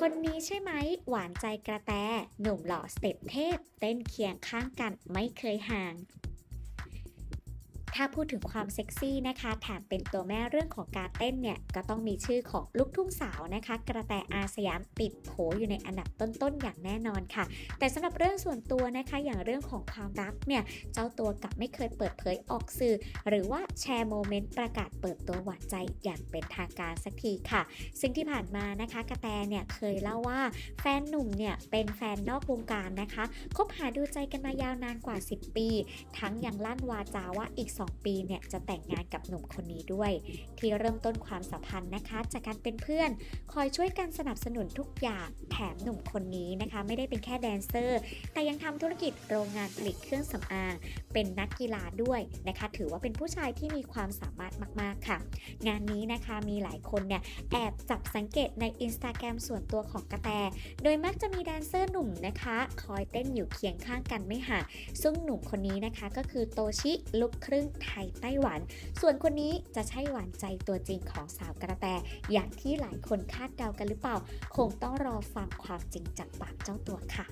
คนนี้ใช่ไหม หวานใจกระแต หนุ่มหล่อสเต็ปเทพ เต้นเคียงข้างกันไม่เคยห่าง ถ้าพูดถึงความเซ็กซี่นะคะแถมเป็นตัวแม่เรื่องของการเต้นเนี่ย ก็ต้องมีชื่อของลูกทุ่งสาวนะคะ กระแตอาสยามติดโผอยู่ในอันดับต้นๆอย่างแน่นอนค่ะ แต่สำหรับเรื่องส่วนตัวนะคะอย่างเรื่องของความรักเนี่ย เจ้าตัวกลับไม่เคยเปิดเผยออกสื่อ หรือว่าแชร์โมเมนต์ประกาศเปิดตัวหวานใจอย่างเป็นทางการสักทีค่ะ ซึ่งที่ผ่านมานะคะ กระแตเนี่ยเคยเล่าว่าแฟนหนุ่มเนี่ยเป็นแฟนนอกวงการนะคะคบหาดูใจกันมายาวนานกว่า 10 ปี ทั้งยังลั่นวาจาว่าอีก2 2 ปีเนี่ยจะแต่งงานกับหนุ่มคนนี้ด้วย ที่เริ่มต้นความสัมพันธ์นะคะ จากการเป็นเพื่อน คอยช่วยกันสนับสนุนทุกอย่างแถมหนุ่มคนนี้นะคะ ไม่ได้เป็นแค่แดนเซอร์ แต่ยังทำธุรกิจโรงงานผลิตเครื่องสำอาง เป็นนักกีฬาด้วยนะคะ ถือว่าเป็นผู้ชายที่มีความสามารถมาก ๆ ค่ะ งานนี้นะคะมีหลายคนเนี่ยแอบจับสังเกตใน Instagram ส่วนตัวของกระแต โดยมักจะมีแดนเซอร์หนุ่มนะคะ คอยเต้นอยู่เคียงข้างกันไม่ห่างซึ่งหนุ่มคนนี้นะคะก็คือโตชิลูกครึ่งไทยไต้หวัน ส่วนคนนี้จะใช่หวานใจตัวจริงของสาวกระแต อย่างที่หลายคนคาดเดากันหรือเปล่า คงต้องรอฟังความจริงจากปากเจ้าตัวค่ะ